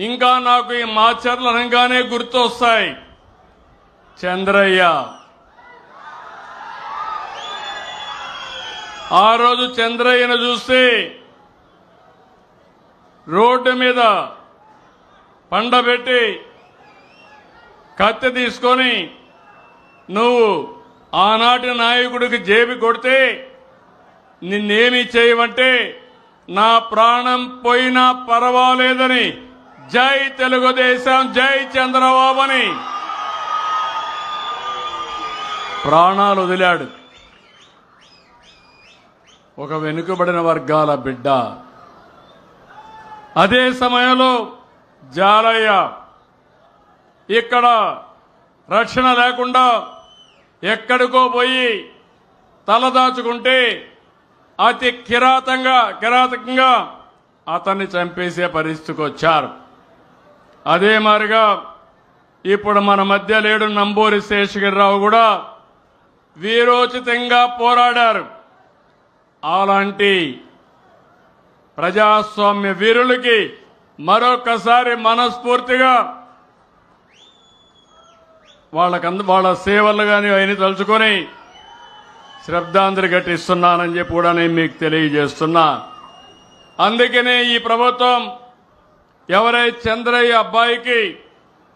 ఇంకా నాకు ఈ మాచర్లు అనగానే గుర్తొస్తాయి. చంద్రయ్య. ఆ రోజు చంద్రయ్యను చూస్తే రోడ్డు మీద పండబెట్టి కత్తి తీసుకొని నువ్వు ఆనాటి నాయకుడికి జేబి కొడితే నిన్నేమి చేయమంటే నా ప్రాణం పోయినా పర్వాలేదని జై తెలుగుదేశం జై చంద్రబాబు అని ప్రాణాలు వదిలాడు. ఒక వెనుకబడిన వర్గాల బిడ్డ. అదే సమయంలో జాలయ్య ఇక్కడ రక్షణ లేకుండా ఎక్కడికో పోయి తలదాచుకుంటే అతి కిరాతంగా కిరాతకంగా అతన్ని చంపేసే పరిస్థితికి వచ్చారు. అదే మారిగా ఇప్పుడు మన మధ్య లేడు నంబూరి శేషగిరిరావు కూడా వీరోచితంగా పోరాడారు. అలాంటి ప్రజాస్వామ్య వీరులకి మరొకసారి మనస్ఫూర్తిగా వాళ్ళకంద వాళ్ళ సేవలు కానీ అవన్నీ తలుచుకొని శ్రద్ధాంజలి ఘటిస్తున్నానని చెప్పి కూడా నేను మీకు తెలియజేస్తున్నా. అందుకనే ఈ ప్రభుత్వం ఎవరైతే చంద్రయ్య అబ్బాయికి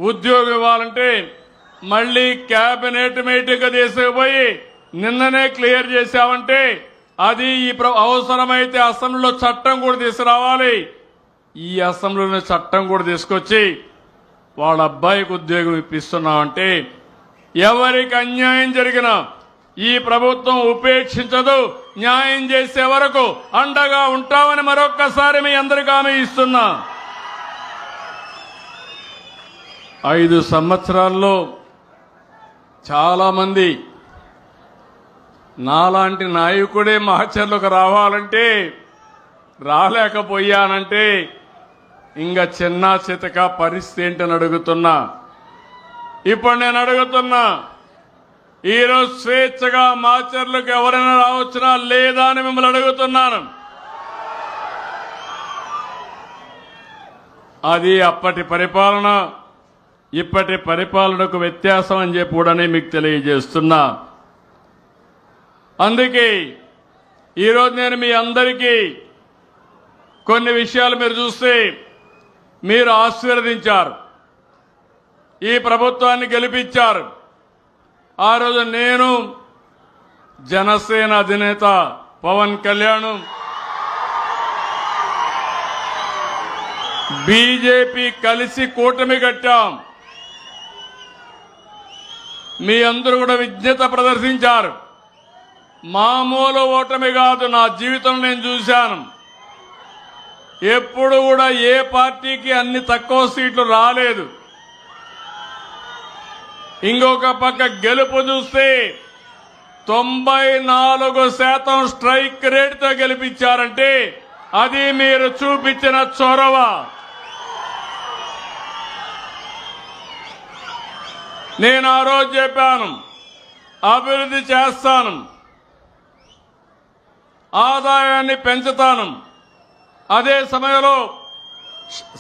ఉద్యోగం ఇవ్వాలంటే మళ్ళీ క్యాబినెట్ మీటింగ్ తీసుకుపోయి నిన్ననే క్లియర్ చేశామంటే అది ఈ ప్ర- అవసరమైతే అసెంబ్లీలో చట్టం కూడా తీసుకురావాలి. ఈ అసెంబ్లీలో చట్టం కూడా తీసుకొచ్చి వాళ్ళ అబ్బాయికి ఉద్యోగం ఇప్పిస్తున్నామంటే ఎవరికి అన్యాయం జరిగినా ఈ ప్రభుత్వం ఉపేక్షించదు. న్యాయం చేసే వరకు అండగా ఉంటామని మరొక్కసారి మీ అందరికీ ఆమె ఇస్తున్నా. ఐదు సంవత్సరాల్లో చాలామంది నాలాంటి నాయకుడే మహచర్లకు రావాలంటే రాలేకపోయానంటే ఇంకా చిన్న చితక పరిస్థితి ఏంటని అడుగుతున్నా. ఇప్పుడు నేను అడుగుతున్నా ఈరోజు స్వేచ్ఛగా మాచర్లకు ఎవరైనా రావచ్చునా లేదా అని మిమ్మల్ని అడుగుతున్నాను. అది అప్పటి పరిపాలన. ఇప్పటి పరిపాలనకు వ్యత్యాసం అని చెప్పి కూడా మీకు తెలియజేస్తున్నా. అందుకే ఈరోజు నేను మీ అందరికీ కొన్ని విషయాలు మీరు చూస్తే మీరు ఆశీర్వదించారు. ఈ ప్రభుత్వాన్ని గెలిపించారు. ఆ రోజు నేను జనసేన అధినేత పవన్ కళ్యాణ్ బీజేపీ కలిసి కూటమి కట్టాం. మీ అందరూ కూడా విజ్ఞత ప్రదర్శించారు. మామూలు ఓటమి కాదు నా జీవితం నేను చూశాను. ఎప్పుడు కూడా ఏ పార్టీకి అన్ని తక్కువ సీట్లు రాలేదు. ఇంకొక పక్క గెలుపు చూస్తే తొంభై నాలుగు శాతం స్ట్రైక్ రేట్తో గెలిపించారంటే అది మీరు చూపించిన చొరవ. నేను ఆ రోజు చెప్పాను. అభివృద్ధి చేస్తాను. ఆదాయాన్ని పెంచుతాను. అదే సమయంలో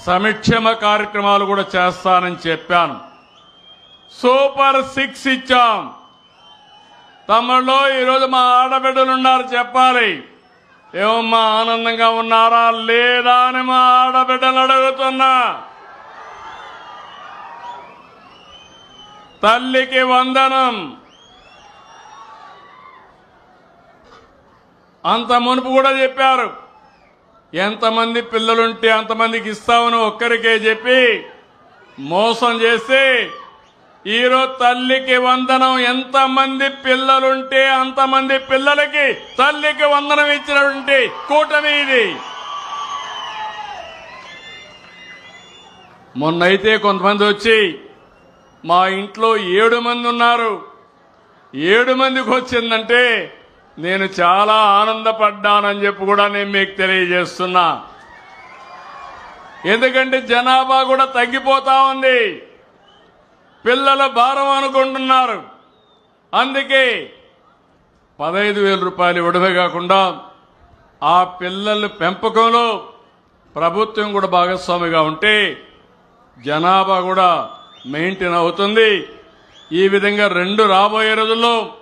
సంక్షేమ కార్యక్రమాలు కూడా చేస్తానని చెప్పాను. సూపర్ సిక్స్ ఇచ్చాం. తమలో ఈరోజు మా ఆడబిడ్డలు ఉన్నారు చెప్పాలి. ఏమమ్మా ఆనందంగా ఉన్నారా? లేదా అని మా ఆడబిడ్డలు అడుగుతున్నా. తల్లికి వందనం. అంత మునుపు కూడా చెప్పారు. ఎంతమంది పిల్లలుంటే అంతమందికి ఇస్తామని ఒక్కరికే చెప్పి మోసం చేసి ఈరోజు తల్లికి వందనం ఎంతమంది పిల్లలుంటే అంతమంది పిల్లలకి తల్లికి వందనం ఇచ్చినటువంటి కూటమి ఇది. మొన్నైతే కొంతమంది వచ్చి మా ఇంట్లో ఏడు మంది ఉన్నారు. ఏడు మందికి వచ్చిందంటే నేను చాలా ఆనందపడ్డానని చెప్పి కూడా నేను మీకు తెలియజేస్తున్నా. ఎందుకంటే జనాభా కూడా తగ్గిపోతా ఉంది. పిల్లల భారం అనుకుంటున్నారు. అందుకే పదహైదు వేల రూపాయలు ఇవ్వడమే కాకుండా ఆ పిల్లల పెంపకంలో ప్రభుత్వం కూడా భాగస్వామిగా ఉంటే జనాభా కూడా మెయింటైన్ అవుతుంది. ఈ విధంగా రెండు రాబోయే రోజుల్లో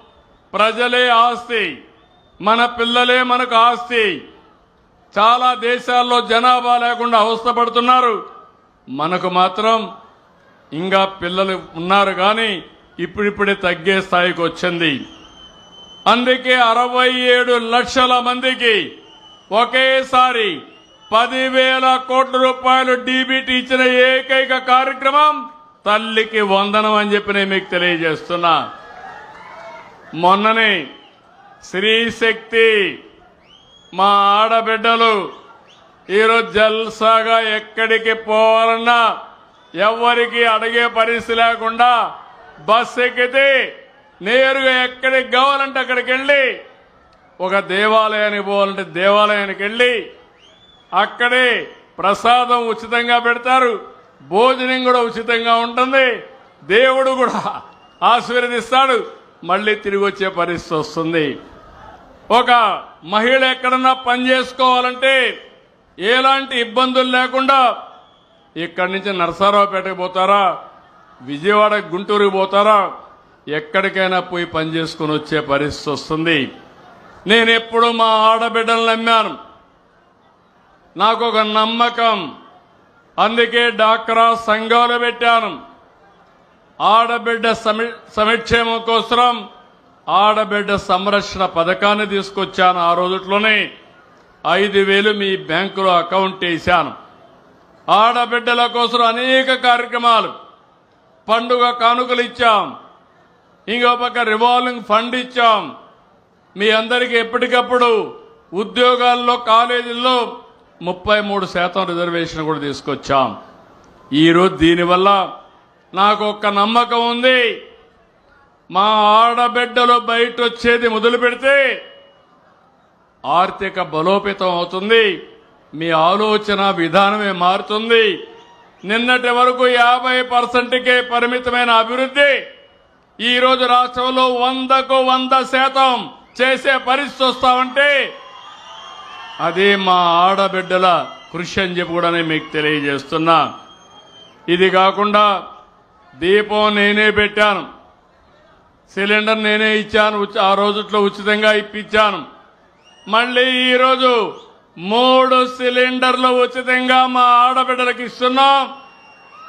ప్రజలే ఆస్తి మన పిల్లలే మనకు ఆస్తి. చాలా దేశాల్లో జనాభా లేకుండా అవస్థపడుతున్నారు. మనకు మాత్రం ఇంకా పిల్లలు ఉన్నారు కానీ ఇప్పుడిప్పుడే తగ్గే స్థాయికి వచ్చింది. అందుకే అరవై ఏడు లక్షల మందికి ఒకేసారి పదివేల కోట్ల రూపాయలు డీబీటీ ఇచ్చిన ఏకైక కార్యక్రమం తల్లికి వందనం అని చెప్పి నేను మీకు తెలియజేస్తున్నా. మొన్ననే శ్రీశక్తి మా ఆడబిడ్డలు ఈరోజు జల్సాగా ఎక్కడికి పోవాలన్నా ఎవరికి అడిగే పరిస్థితి లేకుండా బస్ ఎక్కితే నేరుగా ఎక్కడికి కావాలంటే అక్కడికి వెళ్ళి ఒక దేవాలయానికి పోవాలంటే దేవాలయానికి వెళ్ళి అక్కడే ప్రసాదం ఉచితంగా పెడతారు. భోజనం కూడా ఉచితంగా ఉంటుంది. దేవుడు కూడా ఆశీర్వదిస్తాడు. మళ్ళీ తిరిగి వచ్చే పరిస్థితి వస్తుంది. ఒక మహిళ ఎక్కడన్నా పని చేసుకోవాలంటే ఎలాంటి ఇబ్బందులు లేకుండా ఇక్కడి నుంచి నరసరావుపేటకు పోతారా? విజయవాడ గుంటూరుకి పోతారా? ఎక్కడికైనా పోయి పని చేసుకుని వచ్చే పరిస్థితి వస్తుంది. నేను ఎప్పుడు మా ఆడబిడ్డలు నమ్మాను. నాకు ఒక నమ్మకం. అందుకే డాక్రా సంఘాలు పెట్టాను. ఆడబిడ్డ సమి- సమిక్షేమం కోసం ఆడబిడ్డ సంరక్షణ పథకాన్ని తీసుకొచ్చాను ఆ రోజుట్లోనే. ఐదు వేలు మీ బ్యాంకులో అకౌంట్ వేశాను. ఆడబిడ్డల కోసం అనేక కార్యక్రమాలు పండుగ కానుకలు ఇచ్చాం. ఇంకో పక్క రివాల్వింగ్ ఫండ్ ఇచ్చాం. మీ అందరికీ ఎప్పటికప్పుడు ఉద్యోగాల్లో కాలేజీల్లో ముప్పై మూడు శాతం రిజర్వేషన్ కూడా తీసుకొచ్చాం. ఈరోజు దీనివల్ల నాకు ఒక్క నమ్మకం ఉంది. మా ఆడబిడ్డలు బయట వచ్చేది మొదలు పెడితే ఆర్థిక బలోపేతం అవుతుంది. మీ ఆలోచన విధానమే మారుతుంది. నిన్నటి వరకు యాభై పర్సెంట్కే పరిమితమైన అభివృద్ధి ఈరోజు రాష్ట్రంలో వందకు వంద శాతం చేసే పరిస్థితి వస్తామంటే అది మా ఆడబిడ్డల కృషి అని చెప్పి కూడా నేను మీకు తెలియజేస్తున్నా. ఇది కాకుండా దీపం నేనే పెట్టాను. సిలిండర్ నేనే ఇచ్చాను ఆ రోజుట్లో ఉచితంగా ఇప్పించాను. మళ్ళీ ఈరోజు మూడు సిలిండర్లు ఉచితంగా మా ఆడబిడ్డలకు ఇస్తున్నాం.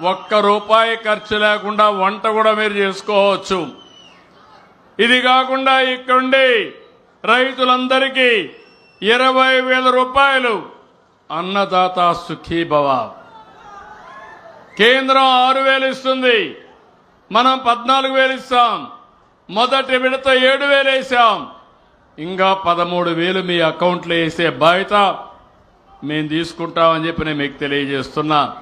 ఒక్క రూపాయి ఖర్చు లేకుండా వంట కూడా మీరు చేసుకోవచ్చు. ఇది కాకుండా ఇక్కడుండి రైతులందరికీ ఇరవై వేల రూపాయలు అన్నదాత సుఖీభవ కేంద్రం ఆరు వేలు ఇస్తుంది. మనం పద్నాలుగు వేలు ఇస్తాం. మొదటి విడత ఏడు వేలు వేసాం. ఇంకా పదమూడు వేలు మీ అకౌంట్లో వేసే బాధ్యత మేము తీసుకుంటామని చెప్పి నేను మీకు తెలియజేస్తున్నా.